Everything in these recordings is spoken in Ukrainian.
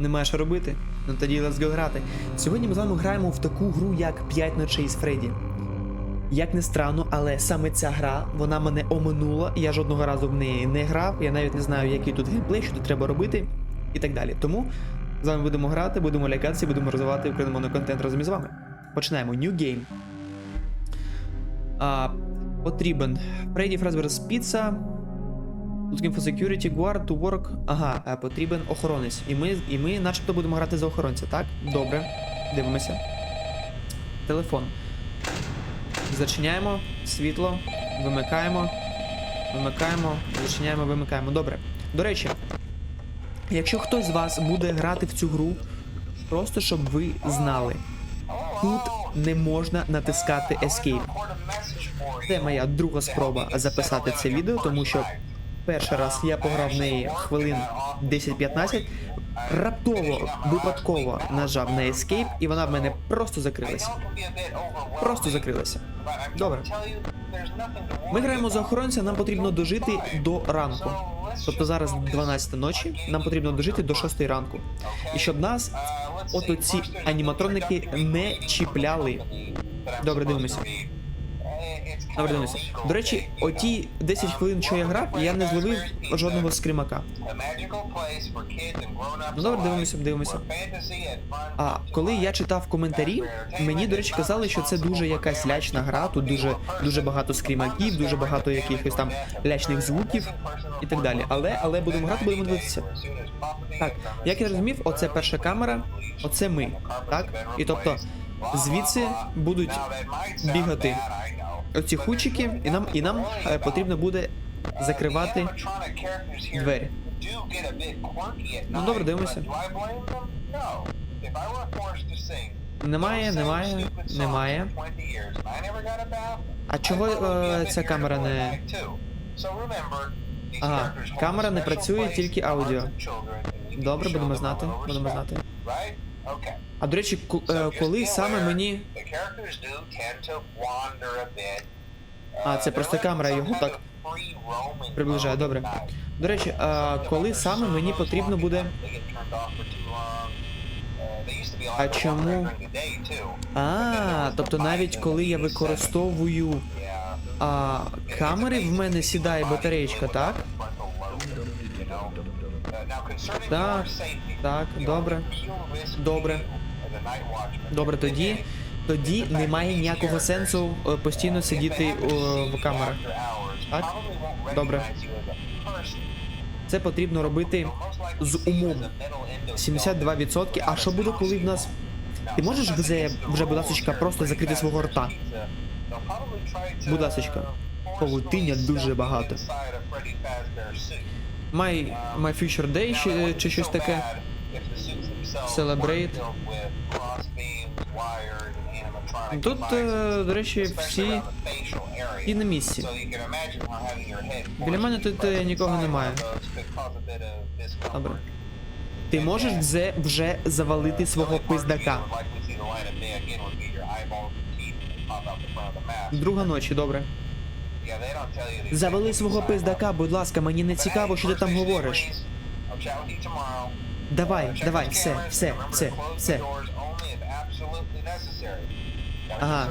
Немає що робити? Ну тоді let's go грати. Сьогодні ми з вами граємо в таку гру, як 5 ночей з Фредді. Як не странно, але саме ця гра, вона мене оминула, я жодного разу в неї не грав, я навіть не знаю, який тут геймплей, що тут треба робити, і так далі. Тому з вами будемо грати, будемо лякатися, будемо розвивати україномовний контент разом із вами. Починаємо. New Game. А, потрібен Freddy Fazbear's Pizza. Looking for security guard to work. Ага, е, потрібен охоронець. І ми, і ми начебто будемо грати за охоронця, так? Добре. Дивимося. Телефон. Зачиняємо світло, вимикаємо, вимикаємо, зачиняємо, вимикаємо. Добре. До речі, якщо хтось з вас буде грати в цю гру, просто щоб ви знали, тут не можна натискати Escape. Це моя друга спроба записати це відео, тому що перший раз я пограв в неї хвилин 10-15, раптово, випадково нажав на Escape, і вона в мене просто закрилася. Просто закрилася. Добре. Ми граємо за охоронця, нам потрібно дожити до ранку. Тобто зараз 12 ночі, нам потрібно дожити до 6 ранку. І щоб нас от оці аніматроники не чіпляли. Добре, дивимося. Дивимося. До речі, оті 10 хвилин, що я грав, я не зловив жодного скримака. Ну добре, дивимося, дивимося. А коли я читав коментарі, мені, до речі, казали, що це дуже якась лячна гра, тут дуже дуже багато скрімаків, дуже багато якихось там лячних звуків і так далі. Але але будемо грати, будемо дивитися. Так, як я зрозумів, оце перша камера, оце ми. Так? І тобто звідси будуть бігати оці хучики, і нам і нам е, потрібно буде закривати двері. Ну добре, дивимося. Немає, немає, немає. А чого е, ця камера не. Ага, камера не працює, тільки аудіо. Добре, будемо знати, будемо знати. А до речі, е, коли саме мені. А, це просто камера його так приближає, добре. До речі, а коли саме мені потрібно буде. А чому? А, тобто навіть коли я використовую а, камери, в мене сідає батареєчка, так? Так, так, добре. Добре. Добре, тоді. Тоді немає ніякого сенсу е, постійно сидіти е, в камерах. Так? Добре. Це потрібно робити з умом. 72%. А що буде, коли в нас. Ти можеш вже, вже будь ласочка, просто закрити свого рта? Будь ласочка. Павутиння дуже багато. My, my Future Day чи, чи щось таке. Celebrate. Тут, е, до речі, всі і на місці. Біля мене тут е, нікого немає. Добре. Ти можеш вже, вже завалити свого пиздака. Друга ночі, добре. Завали свого пиздака, будь ласка, мені не цікаво, що ти там говориш. Давай, давай, все, все, все, все. Ага.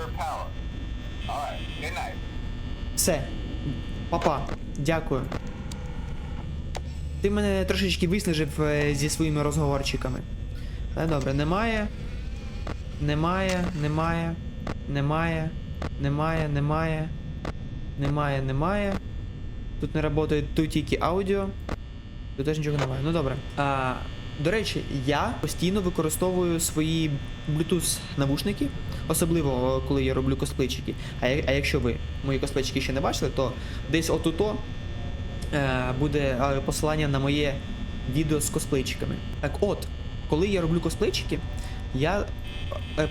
Все. Папа, дякую. Ти мене трошечки виснажив е, зі своїми розговорчиками. Але добре, немає. Немає, немає, немає, немає, немає, немає, немає. Тут не працює тут тільки аудіо. Тут теж нічого немає. Ну добре. А, до речі, я постійно використовую свої Bluetooth навушники, особливо е, коли я роблю косплейчики. А, а якщо ви мої косплейчики ще не бачили, то десь отуто е, буде е, посилання на моє відео з косплейчиками. Так от, коли я роблю косплейчики, я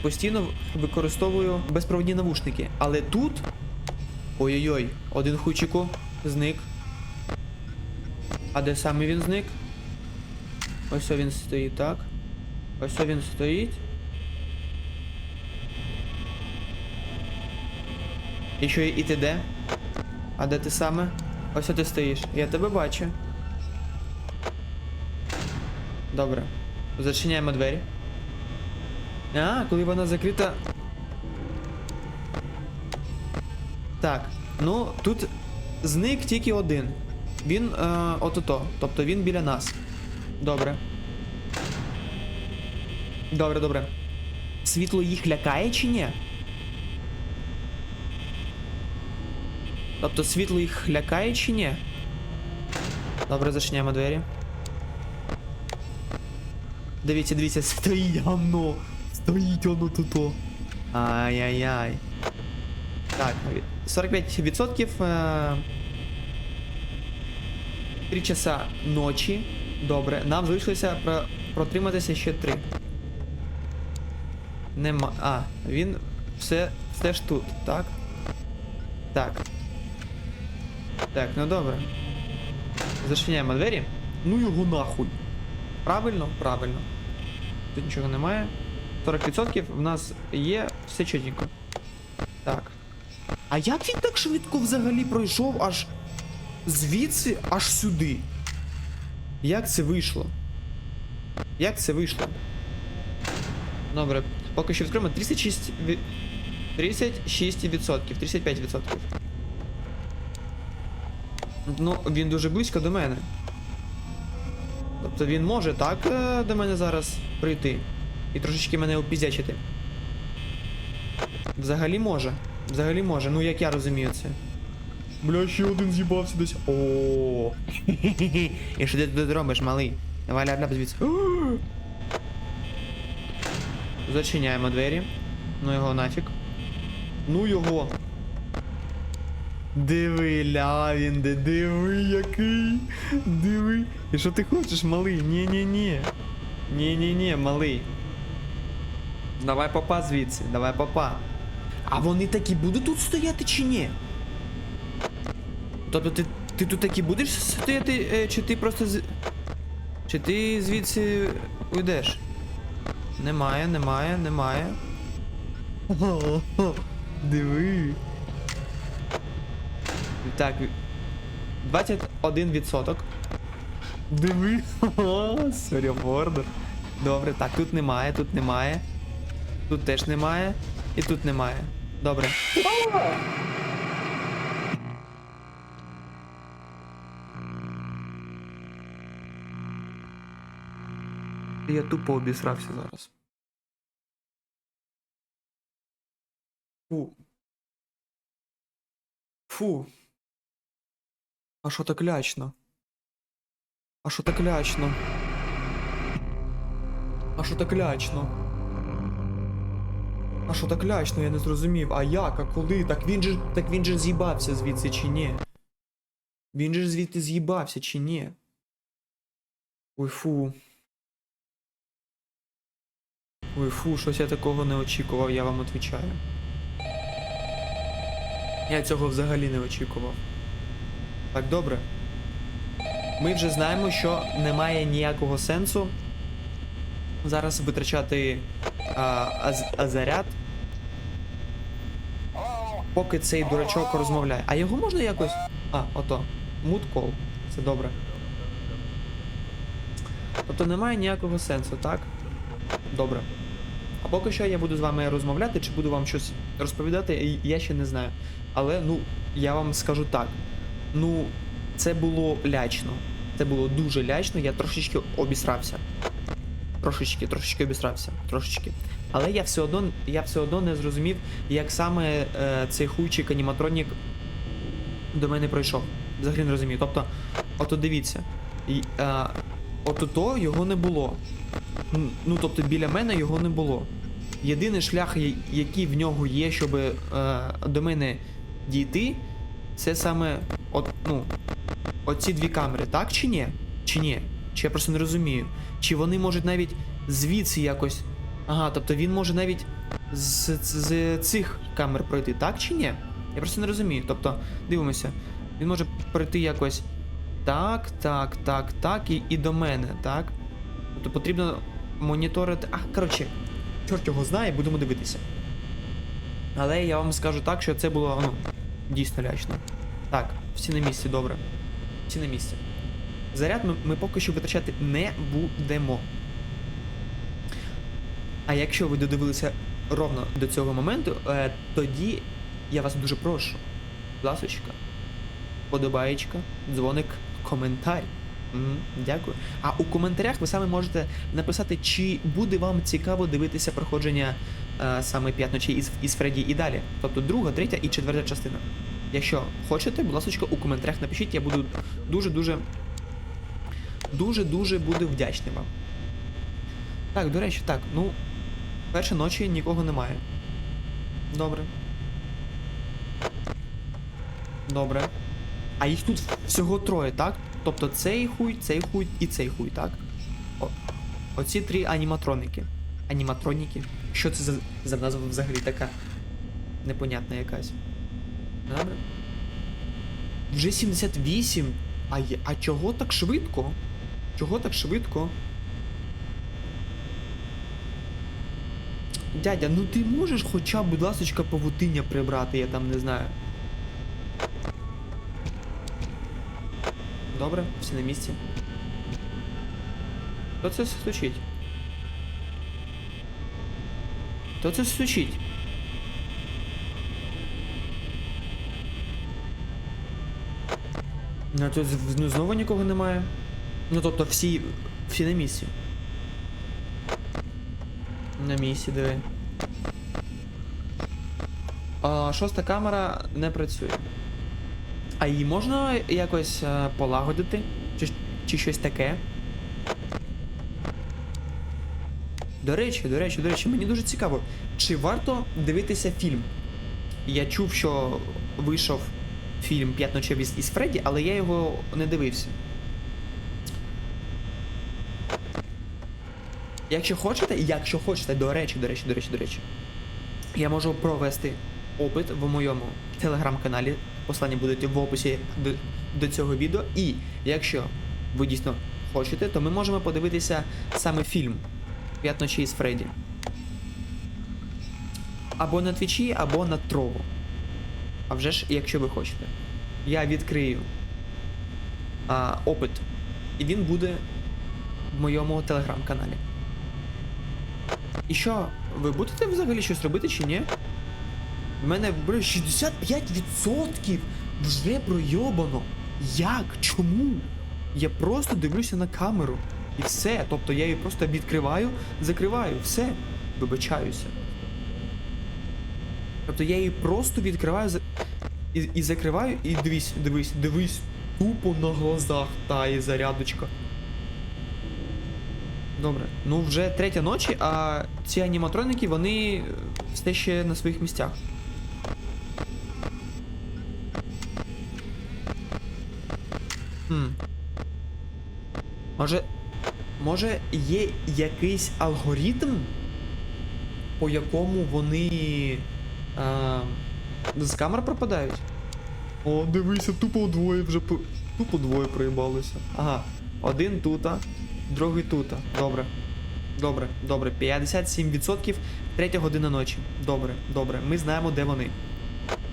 постійно використовую безпровідні навушники. Але тут. Ой-ой-ой, один хучику зник. А де саме він зник? Ось він стоїть, так. Ось він стоїть. І що, і ти де? А де ти саме? Ось ти стоїш. Я тебе бачу. Добре. Зачиняємо двері. А, коли вона закрита. Так, ну тут зник тільки один. Він е, от-ото. Тобто він біля нас. Добре. Добре, добре. Світло їх лякає чи ні? Тобто світло їх лякає чи ні? Добре, зачиняємо двері. Дивіться, дивіться, стоїть воно. Стоїть воно тут. Ай-яй-яй. Так, 45%. Е... 3 часа ночі. Добре. Нам залишилося про... протриматися ще 3. Нема. А, він все, все ж тут, так? Так. Так, ну добре. Зачиняємо двері. Ну його нахуй. Правильно? Правильно. Тут нічого немає. 40% в нас є все чотенько. Так. А як він так швидко взагалі пройшов аж звідси аж сюди? Як це вийшло? Як це вийшло? Добре, поки що відкриємо 36 ві- 36%, 35%. Ну, він дуже близько до мене. Тобто він може так е, до мене зараз прийти і трошечки мене опіздячити. Взагалі може. Взагалі може, ну як я розумію це. Бля, ще один з'їбався десь. О. І що ти тут робиш, малий? Давай ляп-ляп звідси. Зачиняємо двері. Ну його нафіг. Ну його. Диви, Лявін, де, диви який. Диви. І що ти хочеш, малий? Ні-ні-ні. Ні-ні-ні, малий. Давай попа звідси, давай попа. А вони такі будуть тут стояти чи ні? Тобто ти, ти тут таки будеш стояти, е, чи ти просто з. Чи ти звідси уйдеш? Немає, немає, немає. Диви. Так. 21%. Диви. Соріобордер. Добре, так, тут немає, тут немає. Тут теж немає. І тут немає. Добре. Я тупо обісрався зараз. Фу. Фу. А що так лячно? А що так лячно? А що так лячно? А що так лячно, я не зрозумів. А як, а коли? Так він же так він же з'їбався звідси чи ні? Він же звідти з'їбався чи ні? Ой фу. Ой, фу, щось я такого не очікував, я вам відповідаю. Я цього взагалі не очікував. Так, добре. Ми вже знаємо, що немає ніякого сенсу зараз витрачати а, аз, а заряд, поки цей дурачок розмовляє. А його можна якось. А, ото. Call. Це добре. Тобто немає ніякого сенсу, так? Добре. А поки що я буду з вами розмовляти, чи буду вам щось розповідати, я ще не знаю. Але ну, я вам скажу так. Ну, це було лячно. Це було дуже лячно, я трошечки обісрався. Трошечки, трошечки обісрався. Трошечки. Але я все одно, я все одно не зрозумів, як саме е, цей хуйчик аніматронік до мене пройшов. Взагалі не розумію. Тобто, ото дивіться. І, е, от то його не було. Ну, тобто, біля мене його не було. Єдиний шлях, який в нього є, щоб е, до мене дійти, це саме от, ну, оці дві камери, так чи ні? Чи ні? Чи я просто не розумію? Чи вони можуть навіть звідси якось. Ага, тобто він може навіть з, з, з цих камер пройти, так чи ні? Я просто не розумію. Тобто, дивимося, він може пройти якось так, так, так, так, і, і до мене, так? Тобто потрібно моніторити. А, коротше, чорт його знає, будемо дивитися. Але я вам скажу так, що це було ну, дійсно лячно. Так, всі на місці, добре. Всі на місці. Заряд ми, ми поки що витрачати не будемо. А якщо ви додивилися ровно до цього моменту, е, тоді я вас дуже прошу. Ласочка, подобаєчка, дзвоник, коментар. Дякую. А у коментарях ви саме можете написати, чи буде вам цікаво дивитися проходження е, саме п'ять ночей із, із Фредді і далі. Тобто друга, третя і четверта частина. Якщо хочете, будь ласка, у коментарях напишіть, я буду дуже-дуже. Дуже-дуже буду вдячний вам. Так, до речі, так, ну. Перші ночі нікого немає. Добре. Добре. А їх тут всього троє, так? Тобто цей хуй, цей хуй і цей хуй, так? О, оці три аніматроники. Аніматроніки. Що це за, за назва взагалі така? Непонятна якась. Добре. Вже 78. А, а чого так швидко? Чого так швидко? Дядя, ну ти можеш хоча б, будь ласочка, павутиння прибрати, я там не знаю. Добре, всі на місці. Хто це стучить? Хто це стучить? Ну тут ну, знову нікого немає. Ну тобто всі. всі на місці. На місці, диви. А, шоста камера не працює. А її можна якось е, полагодити? Чи, чи щось таке? До речі, до речі, до речі, мені дуже цікаво, чи варто дивитися фільм? Я чув, що вийшов фільм П'ять із Фредді, але я його не дивився. Якщо хочете, якщо хочете, до речі, до речі, до речі, до речі, я можу провести опит в моєму телеграм-каналі. Послання будуть в описі до, до цього відео. І якщо ви дійсно хочете, то ми можемо подивитися саме фільм П'ять ночей з Фредді. Або на твічі, або на Трово. А вже ж, якщо ви хочете. Я відкрию а, опит, і він буде в моєму телеграм-каналі. І що, ви будете взагалі щось робити чи ні? В мене бля, 65% вже пройобано. Як? Чому? Я просто дивлюся на камеру. І все. Тобто я її просто відкриваю, закриваю, все. Вибачаюся. Тобто я її просто відкриваю і, і закриваю, і дивись, дивись, дивись, тупо на глазах тає зарядочка. Добре. Ну вже третя ночі, а ці аніматроники, вони е, все ще на своїх місцях. Може. Може є якийсь алгоритм, по якому вони а, з камер пропадають? О, дивися, тупо двоє вже тупо двоє проїбалося. Ага. Один тута, другий тута. Добре. Добре, добре. 57%, третя година ночі. Добре, добре. Ми знаємо, де вони.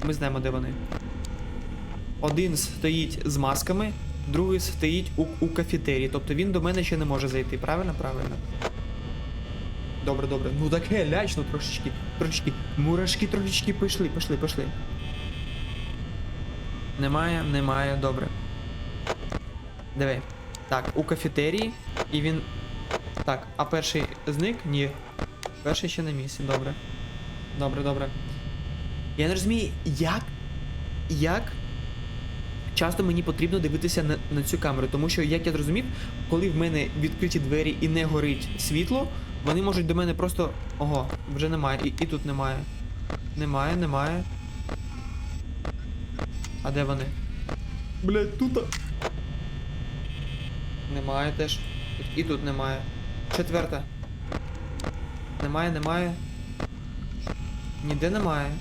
Ми знаємо, де вони. Один стоїть з масками, другий стоїть у, у кафетерії. Тобто він до мене ще не може зайти. Правильно? Правильно. Добре, добре. Ну таке лячно трошечки. Трошечки. Мурашки трошечки пішли, пішли, пішли. Немає, немає, добре. Диви. Так, у кафетерії. І він. Так, а перший зник? Ні. Перший ще на місці, добре. Добре, добре. Я не розумію, як. Як часто мені потрібно дивитися на, на цю камеру, тому що, як я зрозумів, коли в мене відкриті двері і не горить світло, вони можуть до мене просто. Ого, вже немає. І, і тут немає. Немає, немає. А де вони? Блять, тут. Немає теж. І тут немає. Четверта. Немає, немає. Ніде немає.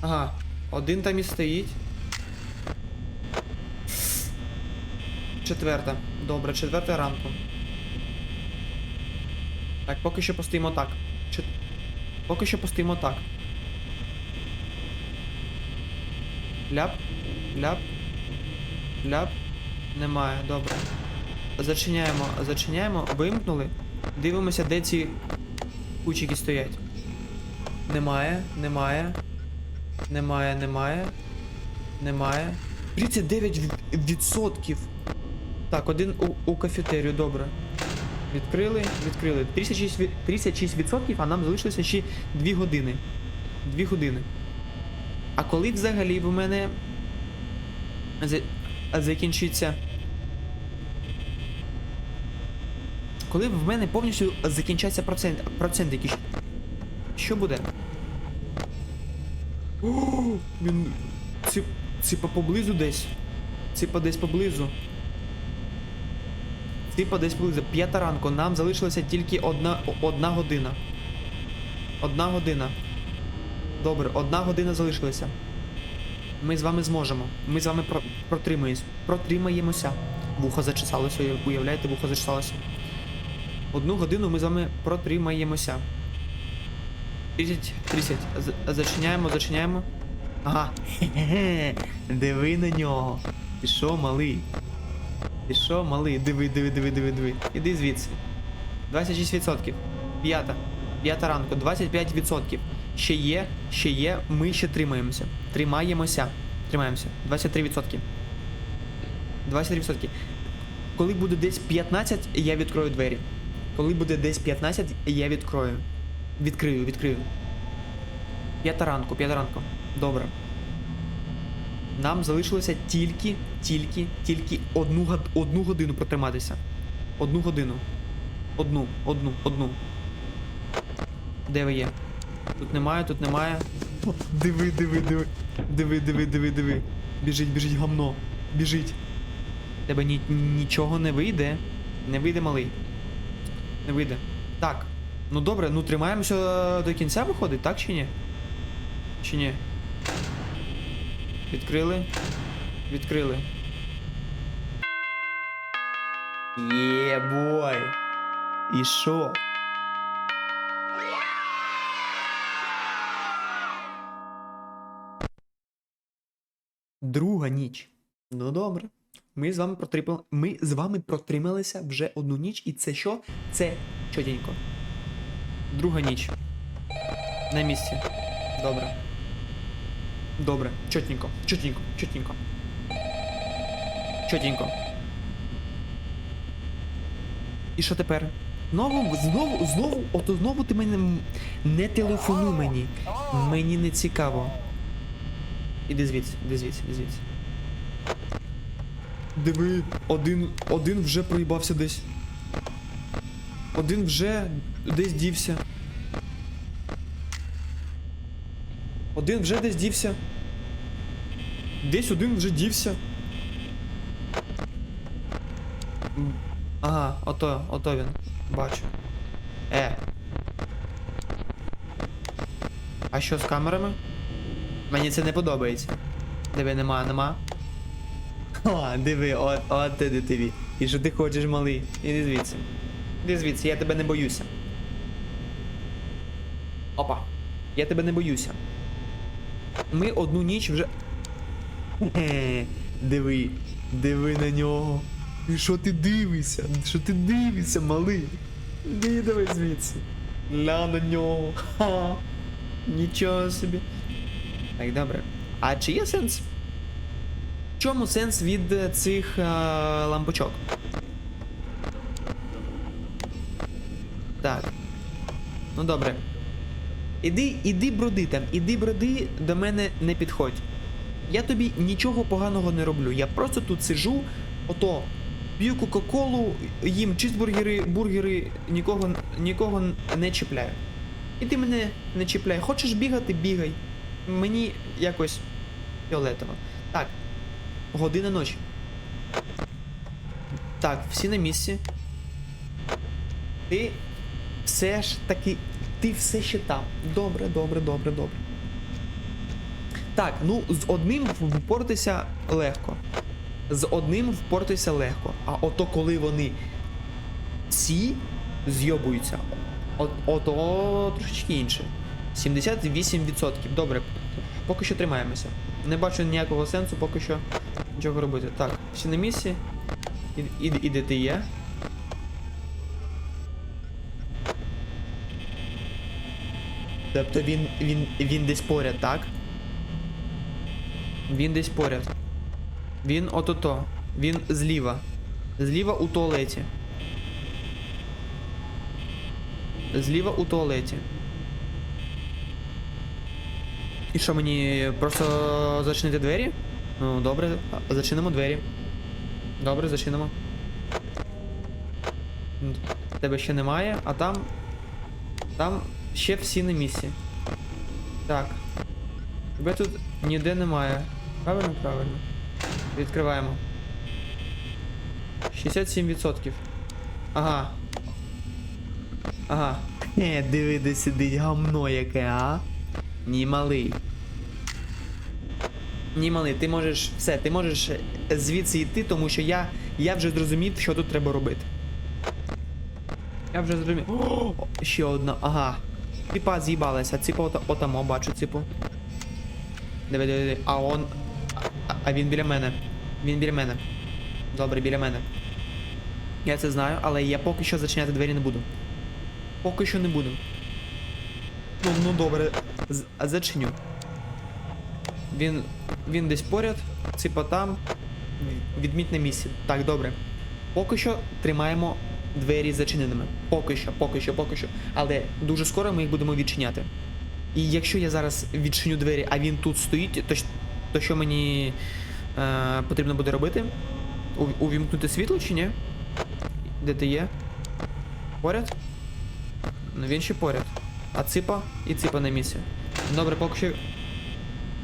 Ага, один там і стоїть. Четверта. Добре, четверта ранку. Так, поки що постоїмо так. Чет... Поки що постоїмо так. Ляп, ляп, ляп. Немає, добре. Зачиняємо, зачиняємо, вимкнули. Дивимося, де ці кучики стоять. Немає, немає. Немає, немає. Немає. 39%. Так, один у, у кафетерію, добре. Відкрили, відкрили. 36%, 36%, а нам залишилося ще 2 години. 2 години. А коли взагалі в мене за- закінчиться. Коли в мене повністю закінчаться процент, процент якийсь. Що буде? О, він. Цип, ципа поблизу десь. Ципа десь поблизу. Ципа десь поблизу. П'ята ранку. Нам залишилася тільки одна, одна година. Одна година. Добре, одна година залишилася. Ми з вами зможемо. Ми з вами про-. Протримаємося. Вухо зачесалося, уявляєте, вухо зачесалося. Одну годину ми з вами протримаємося. 30, 30. Зачиняємо, зачиняємо. Ага. Диви на нього. Ти що, малий? Ти що, малий? Диви, диви, диви, диви, диви. Іди звідси. 26%. П'ята. П'ята ранку. 25%. Ще є, ще є. Ми ще тримаємося. Тримаємося. Тримаємося. 23%. 23%. Коли буде десь 15, я відкрою двері. Коли буде десь 15, я відкрою. Відкрию, відкрию. П'ята ранку, п'ята ранку. Добре. Нам залишилося тільки, тільки, тільки одну, одну годину протриматися. Одну годину. Одну, одну, одну. Де ви є? Тут немає, тут немає. О, диви, диви, диви. Диви, диви, диви, диви. Біжить, біжить гамно. Біжить. Тебе ні, нічого не вийде. Не вийде, малий. Не вийде. Так. Ну добре, ну тримаємося до кінця виходить, так чи ні? Чи ні? Відкрили. Відкрили. Є, бой. І що? Друга ніч. Ну добре. Ми з вами протримали. Ми з вами протрималися вже одну ніч, і це що? Це чотенько. Друга ніч. На місці. Добре. Добре. Чотенько. Чотенько. Чотенько. Чотенько. І що тепер? Знову, знову, знову, ото знову ти мене не телефонуй мені. Мені не цікаво. Іди звідси, іди звідси, іди звідси. Диви, один, один вже проїбався десь. Один вже десь дівся. Один вже десь дівся. Десь один вже дівся. Ага, ото, ото він. Бачу. Е. А що з камерами? Мені це не подобається. Диви, нема, нема. О, диви, от, от ти тобі. І що ти хочеш, малий? Іди звідси. Іди звідси, я тебе не боюся. Опа. Я тебе не боюся. Ми одну ніч вже. Диви, диви на нього. І що ти дивишся? Що ти дивишся, малий? Іди давай звідси. Ля на нього. Ха. Нічого собі. Так, добре. А чи є сенс? В чому сенс від е, цих е, лампочок? Так. Ну добре. Іди, іди броди там, іди броди, до мене не підходь. Я тобі нічого поганого не роблю. Я просто тут сижу, ото п'ю Кока-Колу, їм чизбургери, бургери, нікого, нікого не чіпляю. І ти мене не чіпляй. Хочеш бігати, бігай. Мені якось фіолетово. Так. Година ночі. Так, всі на місці. Ти все ж таки. Ти все ще там. Добре, добре, добре, добре. Так, ну з одним впоратися легко. З одним впортися легко. А ото коли вони ці зйобуються, ото трошечки інше. 78%. Добре, поки що тримаємося. Не бачу ніякого сенсу, поки що нічого робити. Так, всі на місці. І, і, ти є. Тобто він він, він десь поряд, так? Він десь поряд. Він отото. Він зліва. Зліва у туалеті. Зліва у туалеті. І що мені просто зачинити двері? Ну, добре, зачинимо двері. Добре, зачинимо. Тебе ще немає, а там. Там ще всі на місці. Так. Тебе тут ніде немає. Правильно, правильно. Відкриваємо. 67%. Ага. Ага. Хе, диви, де сидить гамно яке, а? Ні, малий. Ні, малий, ти можеш. Все, ти можеш звідси йти, тому що я, я вже зрозумів, що тут треба робити. Я вже зрозумів. О, ще одна, ага. Ципа з'їбалася, ота, отамо, бачу ципу. Диви, диви, диви. А он. А, він біля мене. Він біля мене. Добре, біля мене. Я це знаю, але я поки що зачиняти двері не буду. Поки що не буду. Ну, ну добре, зачиню. Він. Він десь поряд, ципа там. Відміть на місці. Так, добре. Поки що тримаємо двері зачиненими. Поки що, поки що, поки що. Але дуже скоро ми їх будемо відчиняти. І якщо я зараз відчиню двері, а він тут стоїть, то, то що мені е, потрібно буде робити? Увімкнути світло чи ні? Де ти є? Поряд? Ну він ще поряд. А ципа і ципа на місці. Добре, поки що.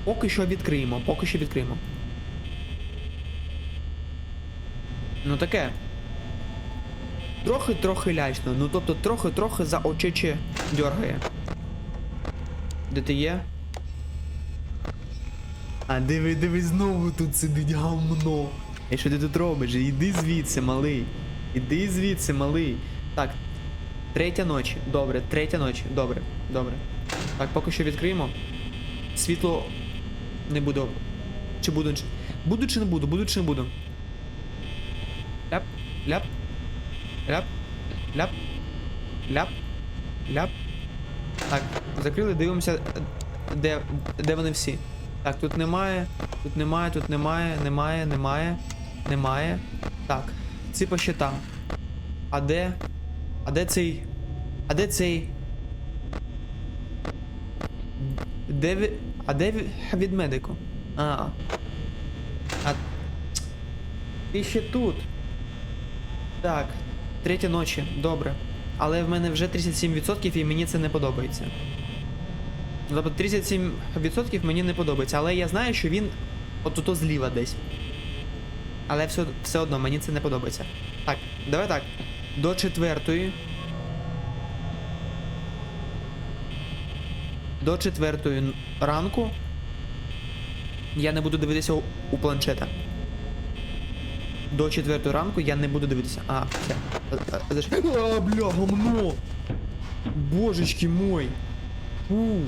Поки що відкриємо, поки що відкриємо. Ну таке. Трохи-трохи лячно. Ну тобто трохи-трохи за очече дьоргає. Де ти є? А диви, диви, знову тут сидить гамно. І що ти тут робиш? Іди звідси, малий. Іди звідси, малий. Так. Третя ночі. Добре, третя ночі. Добре, добре. Так, поки що відкриємо. Світло не буду. Чи буду. Буду чи не буду, буду чи не буду. Ляп, ляп, ляп, ляп, ляп, ляп. Так, закрили, дивимося, де, де вони всі. Так, тут немає, тут немає, тут немає, немає, немає, немає. Так, ципа ще там. А де? А де цей? А де цей? Де ви. А де від медику? А. А. Ти ще тут. Так, третя ночі, добре. Але в мене вже 37% і мені це не подобається. Тобто 37% мені не подобається, але я знаю, що він отут зліва десь. Але все, все одно мені це не подобається. Так, давай так. До четвертої. До четвертої ранку. Я не буду дивитися у, у планшета. До четвертої ранку я не буду дивитися. А, все. А, заш- А, бля, гамно! Божечки мой! Фу!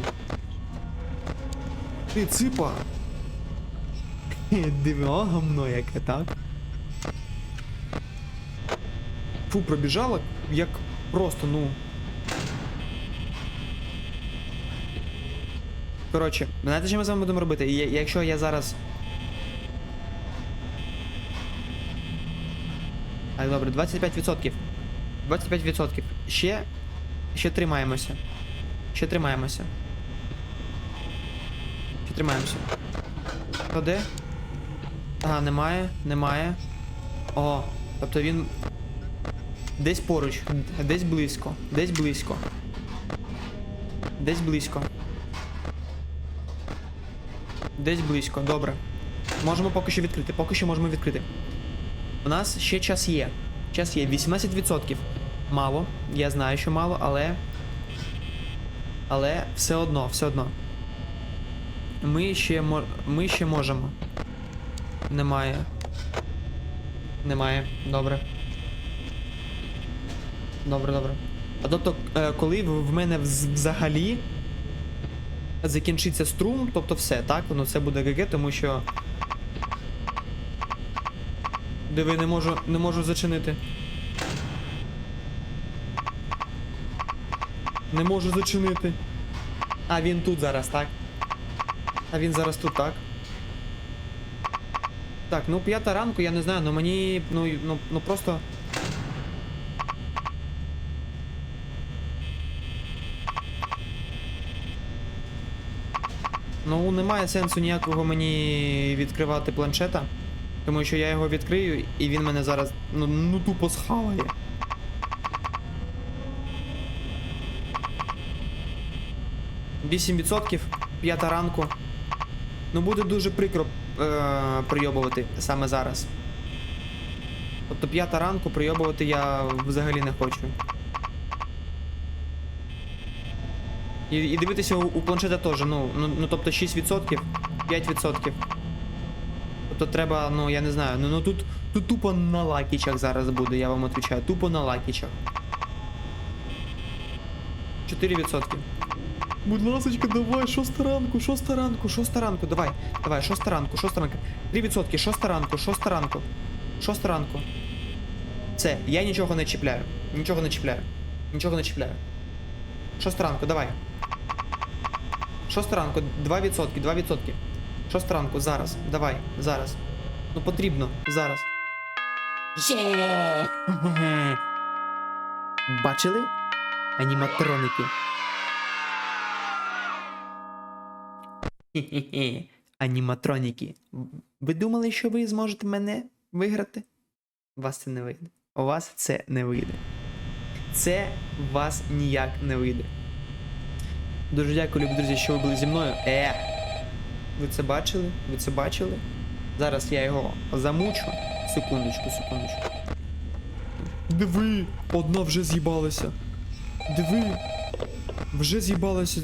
Ти ципа! А гамно яке, так? Фу, пробіжала, як просто, ну. Коротше, знаєте, що ми з вами будемо робити? Я- Якщо я зараз. Так, добре, 25%. 25%. Ще. Ще тримаємося. Ще тримаємося. Ще тримаємося. То де? Ага, немає, немає. О, тобто він. Десь поруч, десь близько, десь близько. Десь близько. Десь близько, добре. Можемо поки що відкрити, поки що можемо відкрити. У нас ще час є. Час є 18%. Мало. Я знаю, що мало, але. Але все одно, все одно. Ми ще. Ми ще можемо. Немає. Немає. Добре. Добре, добре. А тобто, е, коли в мене взагалі закінчиться струм, тобто все, так? Ну це буде ГГ, тому що. Диви, не можу, не можу зачинити. Не можу зачинити. А він тут зараз, так? А він зараз тут, так? Так, ну п'ята ранку, я не знаю, ну мені. Ну, ну, ну просто. Ну, немає сенсу ніякого мені відкривати планшета. Тому що я його відкрию і він мене зараз ну, ну тупо схаває. Вісім відсотків, п'ята ранку. Ну буде дуже прикро е- прийобувати саме зараз. Тобто п'ята ранку прийобувати я взагалі не хочу. І, і дивитися у, у планшета теж, ну, ну, ну тобто 6%, 5%. Тобто треба, ну я не знаю, ну, ну тут, тут тупо на лакічах зараз буде, я вам відповідаю, тупо на лакічах. 4%. Будь ласочка, давай, шоста ранку, шоста ранку, шоста ранку, давай, давай, шоста ранку, шоста ранку. 3%, шоста ранку, шоста ранку, шоста ранку. Все, я нічого не чіпляю, нічого не чіпляю, нічого не чіпляю. Шоста ранку, давай. Шоста ранку, 2%, 2%. Шоста ранку, зараз, давай, зараз. Ну потрібно, зараз. Є! Бачили? Аніматроники. Хе-хе-хе. Аніматроніки. Ви думали, що ви зможете мене виграти? Вас це не вийде. У вас це не вийде. Це вас ніяк не вийде. Дуже дякую, любі друзі, що ви були зі мною. Е! Ви це бачили? Ви це бачили? Зараз я його замучу. Секундочку, секундочку. Диви! Одна вже з'їбалася. Диви! Вже з'їбалася.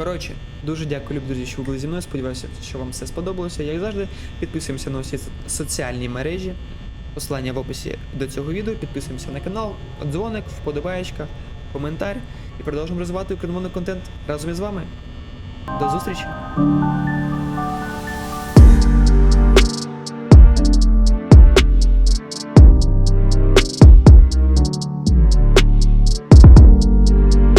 Коротше, дуже дякую, любі друзі, що ви були зі мною. Сподіваюся, що вам все сподобалося. Як завжди, підписуємося на усі соціальні мережі. Посилання в описі до цього відео. Підписуємося на канал, дзвоник, вподобаєчка, коментар і продовжуємо розвивати україномовний контент разом із вами. До зустрічі!